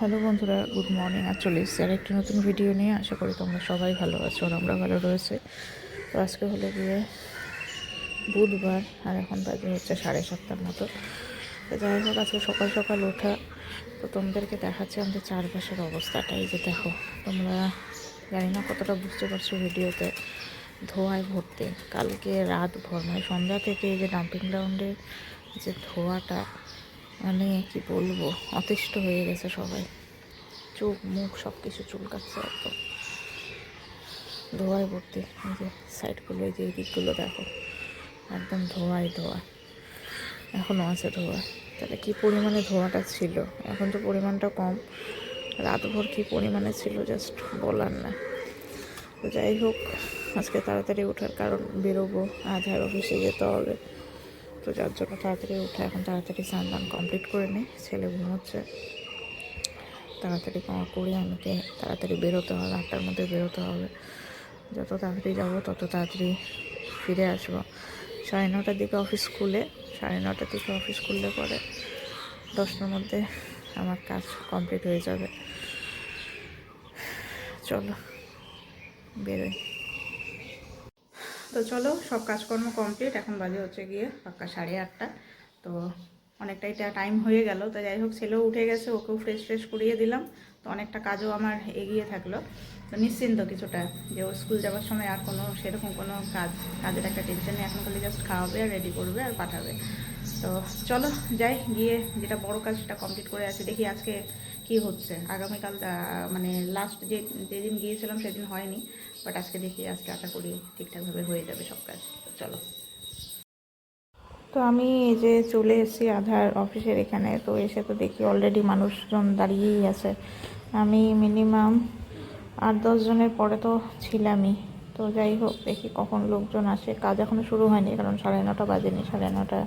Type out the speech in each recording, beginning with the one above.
Hello বন্ধুরা, good morning. আর চলে এসেছি আর একটি নতুন ভিডিও নিয়ে। আশা করি তোমরা সবাই ভালো আছো আর আমরা ভালো রয়েছে। তো আজকে হলো গিয়ে বুধবার আর এখন বাজে হচ্ছে সাড়ে সাতটার মতো। তো যাই হোক, আজকে সকাল সকাল ওঠা। তো তোমাদেরকে দেখাচ্ছি আমাদের চারপাশের অবস্থাটাই যে দেখো, তোমরা জানি না কতটা বুঝতে পারছ ভিডিওতে। ধোঁয়ায় ভর্তি। কালকে রাত ভর মানে সন্ধ্যা থেকে যে ডাম্পিং গ্রাউন্ডের যে ধোঁয়াটা মানে কি বলব, অতিষ্ঠ হয়ে গেছে সবাই। চোখ, মুখ সব কিছু চুলকাচ্ছে একদম। ধোঁয়ায় ভর্তি, এই যে সাইডগুলো এই যে এই দিকগুলো দেখো। একদম ধোঁয়ায় ধোঁয়া। এখনও আছে ধোঁয়া। তাহলে কী পরিমাণে ধোঁয়াটা ছিল? এখন তো পরিমাণটা কম। রাতভর কী পরিমাণে ছিল জাস্ট বলার না। তো যাই হোক, আজকে তাড়াতাড়ি ওঠার কারণ বেরোবো। আধার অফিসে যেতে হবে। তো যার জন্য তাড়াতাড়ি উঠে এখন তাড়াতাড়ি স্নান দান কমপ্লিট করে নিই ছেলে ঘুমোচ্ছে। তাড়াতাড়ি করে, আমাকে তাড়াতাড়ি বেরোতে হবে, আটটার মধ্যে বেরোতে হবে। যত তাড়াতাড়ি যাব, তত তাড়াতাড়ি ফিরে আসব। সাড়ে নটার দিকে অফিস খুলে, সাড়ে নটার দিকে অফিস খুললে পরে দশটার মধ্যে আমার কাজ কমপ্লিট হয়ে যাবে। চলো, বেরোই। তো চলো, সব কাজকর্ম কমপ্লিট এখন বাজে হচ্ছে গিয়ে পাক্কা সাড়ে আটটা। তো অনেকটাই টাইম হয়ে গেল। তো যাই হোক, ছেলেও উঠে গেছে, ওকেও ফ্রেশ ফ্রেশ করিয়ে দিলাম। তো অনেকটা কাজও আমার এগিয়ে থাকল। তো নিশ্চিন্ত কিছুটা যে ও স্কুল যাওয়ার সময় আর কোনো সেরকম কোনো কাজ, কাজের একটা টেনশন নেই। এখন খালি জাস্ট খাওয়াবে আর রেডি করবে আর পাঠাবে। তো চলো, যাই, গিয়ে যেটা বড় কাজ সেটা কমপ্লিট করে আসি। দেখি আজকে কি হচ্ছে। আগামীকাল মানে লাস্ট যে, যেদিন গিয়েছিলাম সেদিন হয়নি। বাট আজকে দেখি, আজকে আশা করি ঠিকঠাকভাবে হয়ে যাবে সব কাজ। চলো। তো আমি এই যে চলে এসেছি আধার অফিসের এখানে, তো এসে তো দেখি অলরেডি মানুষজন দাঁড়িয়েই আছে। আমি মিনিমাম আট দশজনের পরে তো ছিলামই। তো যাই হোক, দেখি কখন লোকজন আসে। কাজ এখনও শুরু হয়নি, কারণ সাড়ে নটা বাজেনি। সাড়ে নটা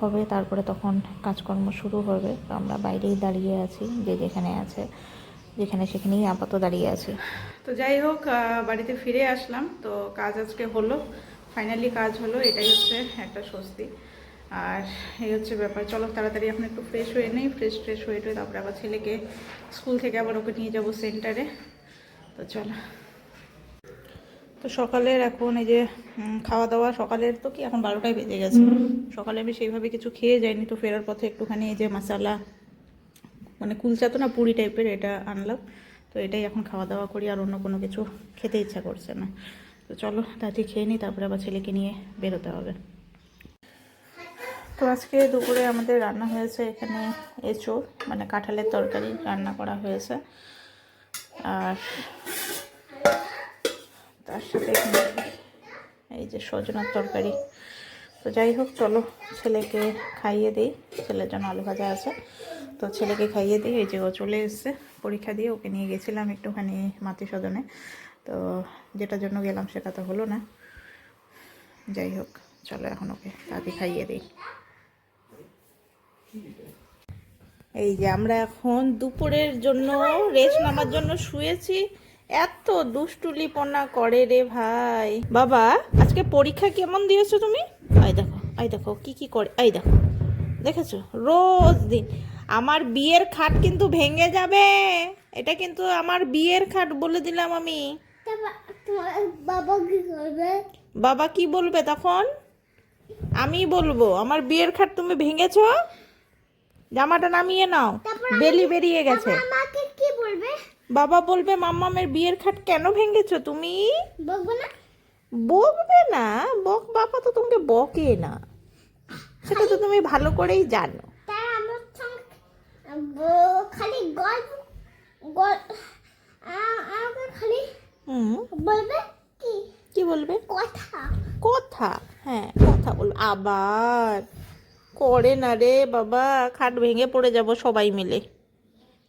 হবে, তারপরে তখন কাজকর্ম শুরু হবে। তো আমরা বাইরেই দাঁড়িয়ে আছি, যে যেখানে আছে, যেখানে সেখানেই আপাতত দাঁড়িয়ে আছি। তো যাই হোক বাড়িতে ফিরে আসলাম। তো কাজ আজকে হলো ফাইনালি কাজ হলো, এটাই হচ্ছে একটা স্বস্তি। আর এই হচ্ছে ব্যাপার, চলো তাড়াতাড়ি এখন একটু ফ্রেশ হয়ে নেই ফ্রেশ ফ্রেশ হয়ে টয়ে তারপরে আবার ছেলেকে স্কুল থেকে আবার ওকে নিয়ে যাব সেন্টারে তো চলো। তো সকালের এখন এই যে খাওয়া দাওয়া সকালের তো কি এখন বারোটায় বেজে গেছে। সকালে আমি সেইভাবে কিছু খেয়ে যাইনি, তো ফেরার পথে একটুখানি এই যে মশালা মানে কুলচা তো না পুরি টাইপের এটা আনলাম। এটাই এখন খাওয়া দাওয়া করি আর অন্য কোনো কিছু খেতে ইচ্ছা করছে না। তো চলো তাড়াতাড়ি খেয়ে নিই, তারপরে আবার ছেলেকে নিয়ে বেরোতে হবে। তো আজকে দুপুরে আমাদের রান্না হয়েছে এখানে এঁচোড় মানে কাঁঠালের তরকারি রান্না করা হয়েছে। আর তার সাথে এখানে এই যে সজনার তরকারি। তো যাই হোক, চলো ছেলেকে খাইয়ে দিই। ছেলের জন্য আলু ভাজা আছে। তো ছেলেকে খাইয়ে দিই। এই যে ও চলে এসছে। পরীক্ষা দিয়ে ওকে নিয়ে গেছিলাম একটুখানি মাতৃ সদনে তো যেটার জন্য গেলাম সেটা তো হলো না। যাই হোক, চলো এখন ওকে তাকে খাইয়ে দিই। এই যে আমরা এখন দুপুরের জন্য রেস্ট নামার জন্য শুয়েছি। এত দুষ্টুলিপনা করে রে ভাই। বাবা, আজকে পরীক্ষা কেমন দিয়েছ তুমি? আই দেখো আই দেখো কি কি করে আই দেখো। দেখেছ? রোজ দিন। আমার বিয়ের খাট কিন্তু ভেঙে যাবে। এটা কিন্তু আমার বিয়ের খাট বলে দিলাম আমি। বাবা কি করবে? বাবা কি বলবে তখন? আমি বলব আমার বিয়ের খাট তুমি ভেঙেছো? জামাটা নামিয়ে নাও। বেলি বেরিয়ে গেছে। আমাকে কি বলবে? বাবা বলবে মাম্মামের বিয়ের খাট কেন ভেঙেছো তুমি? বলব না। বকবে না বক বাবা তো তোমাকে বকে না। সেটা তো তুমি ভালো করেই জানো। তাই আমার সঙ্গে ব- খালি গল্প গল্প আমাকে খালি বলবে কি? কি বলবে? কথা। কথা? হ্যাঁ কথা বলবে। আবার করে না রে বাবা খাট ভেঙে পড়ে যাব সবাই মিলে।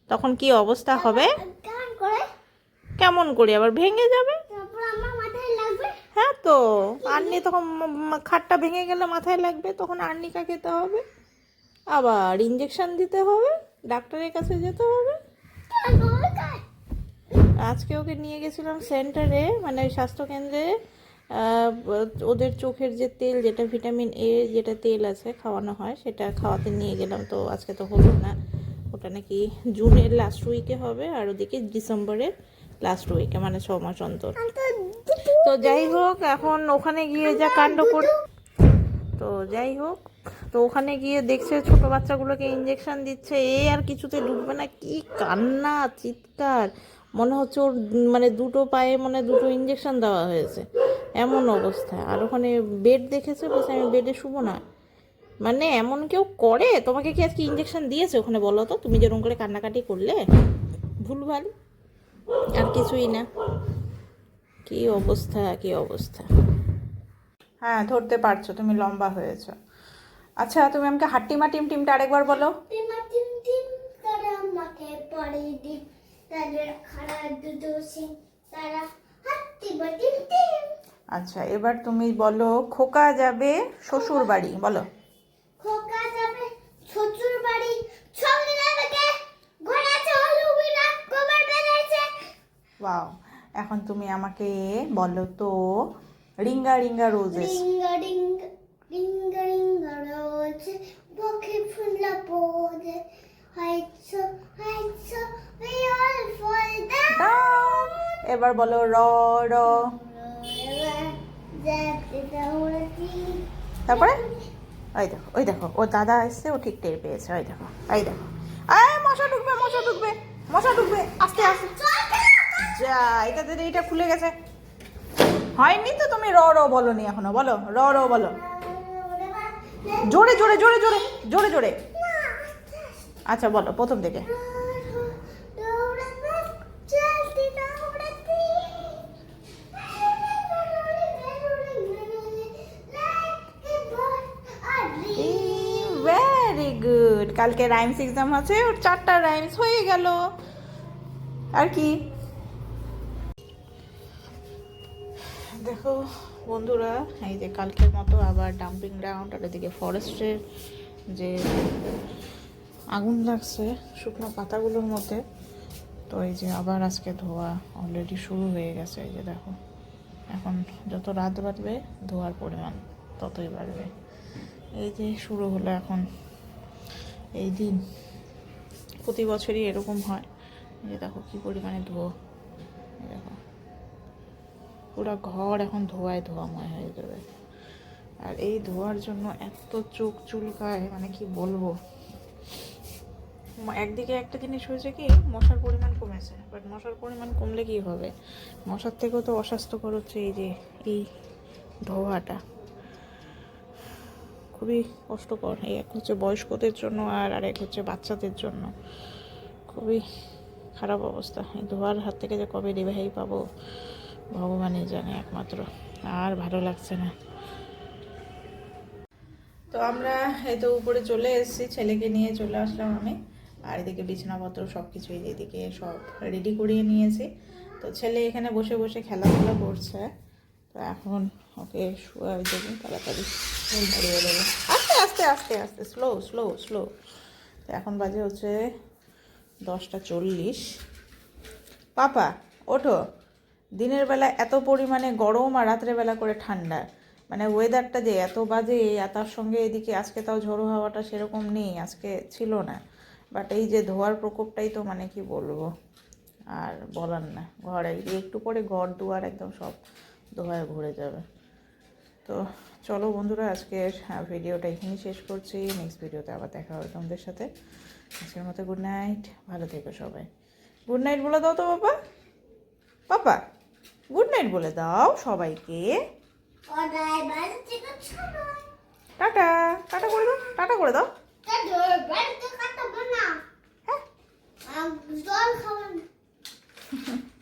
তখন কি অবস্থা হবে? কেমন করে? আবার ভেঙে যাবে তারপর আমার মাথায় লাগবে হ্যাঁ তো আর্নি তখন খাটটা ভেঙে গেলে মাথায় লাগবে তখন আর্নিকা খেতে হবে। আবার ইঞ্জেকশন দিতে হবে ডাক্তারের কাছে যেতে হবে? আজকে ওকে নিয়ে গেছিলাম সেন্টারে মানে স্বাস্থ্যকেন্দ্রে আহ, ওদের চোখের যে তেল যেটা ভিটামিন এ যেটা তেল আছে খাওয়ানো হয় সেটা খাওয়াতে নিয়ে গেলাম। তো আজকে তো হলো না ওটা নাকি জুনের লাস্ট উইকে হবে আর ওদিকে ডিসেম্বরের লাস্ট উইকে মানে ছ মাস অন্তর। তো যাই হোক, এখন ওখানে গিয়ে যা কাণ্ড কর তো যাই হোক, তো ওখানে গিয়ে দেখছে ছোট বাচ্চাগুলোকে ইঞ্জেকশন দিচ্ছে। এ আর কিছুতে ঢুকবে না, কি কান্না, চিৎকার। মনে হচ্ছে ওর মানে দুটো পায়ে মানে দুটো ইঞ্জেকশন দেওয়া হয়েছে। এমন অবস্থা। আর ওখানে বেড দেখেছে বলছে, আমি বেডে শুবো না। মানে এমন কেউ করে? তোমাকে কি আজকে ইঞ্জেকশন দিয়েছে ওখানে বলো তো? তুমি যেরকম করে কান্নাকাটি করলে, ভুলভাল। আর কিছুই না। কি অবস্থা কি অবস্থা? হ্যাঁ ধরতে পারছ তুমি লম্বা হয়েছো। আচ্ছা তুমি আমাকে হাট্টিমা টিম টিমটা আরেকবার বলো। টিমা টিম টিম তারা মাঠে পড়ে দিন। তাদের খাড়া দুটো সিং তারা হাত্তি টিম। টিম আচ্ছা এবার তুমি বলো খোকা যাবে শ্বশুর বাড়ি বলো খোকা যাবে শ্বশুর বাড়ি সঙ্গে যাবে কে ঘোড়া চলু বিরাট গোবর বেড়েছে ওয়াও এখন তুমি আমাকে বলো তো ring a ring a roses ring a ring a ring a ring a রোজ বকে ফুলা পড়ে হাইছো হাইছো we all fall down এবার বলো র র। তারপরে? ওই দেখো ওই দেখো ও দাদা এসছে ও ঠিক টের পেয়েছে ওই দেখো ওই দেখো। আয় মশা ঢুকবে মশা ঢুকবে মশা ঢুকবে আস্তে আস্তে। যা এটাতে এইটা খুলে গেছে। হয়নি তো তুমি র র বলো নি এখনও, বলো, র র বলো। জোরে জোরে জোরে জোরে জোরে জোরে। আচ্ছা বলো, প্রথম থেকে ভেরি গুড কালকে রাইমস এক্সাম আছে, ওর চারটা রাইমস হয়ে গেল। আর কি? দেখো বন্ধুরা, এই যে কালকের মতো আবার ডাম্পিং গ্রাউন্ড আর এদিকে ফরেস্টের যে আগুন লাগছে শুকনো পাতাগুলোর মধ্যে। তো এই যে আবার আজকে ধোয়া অলরেডি শুরু হয়ে গেছে, এই যে দেখো। এখন যত রাত বাড়বে, ধোয়ার পরিমাণ ততই বাড়বে। এই যে শুরু হলো এখন এই দিন। প্রতি বছরই এরকম হয়। যে দেখো কী পরিমাণে ধোয়া। পুরো ঘর এখন ধোয়ায় ধোয়াময় হয়ে যাবে। আর এই ধোয়ার জন্য এত চোখ চুলকায় মানে কি বলব? একদিকে একটা জিনিস হয়েছে কি, মশার পরিমাণ কমেছে বাট মশার পরিমাণ কমলে কি হবে? মশার থেকেও তো অস্বাস্থ্যকর হচ্ছে এই যে, এই ধোয়াটা। খুবই কষ্টকর, এই এক হচ্ছে বয়স্কদের জন্য আর আরেক হচ্ছে বাচ্চাদের জন্য। খুবই খারাপ অবস্থা ধোয়ার হাত থেকে যে কবে রেহাই পাবো? ভগবানই জানে একমাত্র, আর ভালো লাগছে না। তো আমরা এই তো উপরে চলে এসেছি, ছেলেকে নিয়ে চলে আসলাম আমি। আর এদিকে বিছানাপত্র সব কিছুই এদিকে সব রেডি করিয়ে নিয়েছি। তো ছেলে এখানে বসে বসে খেলাধুলা করছে। তো এখন ওকে শুয়ে দেবো তাড়াতাড়ি আস্তে আস্তে আস্তে আস্তে স্লো স্লো স্লো তো এখন বাজে হচ্ছে দশটা চল্লিশ। পাপা, ওঠো। দিনের বেলা এত পরিমাণে গরম আর রাত্রে বেলা করে ঠান্ডা। মানে ওয়েদারটা যে এত বাজে তার সঙ্গে এদিকে আজকে তাও ঝোড়ো হাওয়াটা সেরকম নেই, আজকে ছিল না। বাট এই যে ধোয়ার প্রকোপটাই তো মানে কি বলব? আর বলার না, ঘরে একটু পরে ঘর দুয়ার একদম সব ধোয়ায় ভরে যাবে। তো চলো বন্ধুরা, আজকের ভিডিওটা এখানেই শেষ করছি। নেক্সট ভিডিওতে আবার দেখা হবে তোমাদের সাথে। আজকের মতো গুড নাইট ভালো থেকো সবাই। গুড নাইট বলে দাও তো বাবা। পাপা গুড নাইট বলে দাও সবাইকে। টাটা। টাটা করে দাও। টাটা করে দাও। হ্যাঁ? জল খাবেন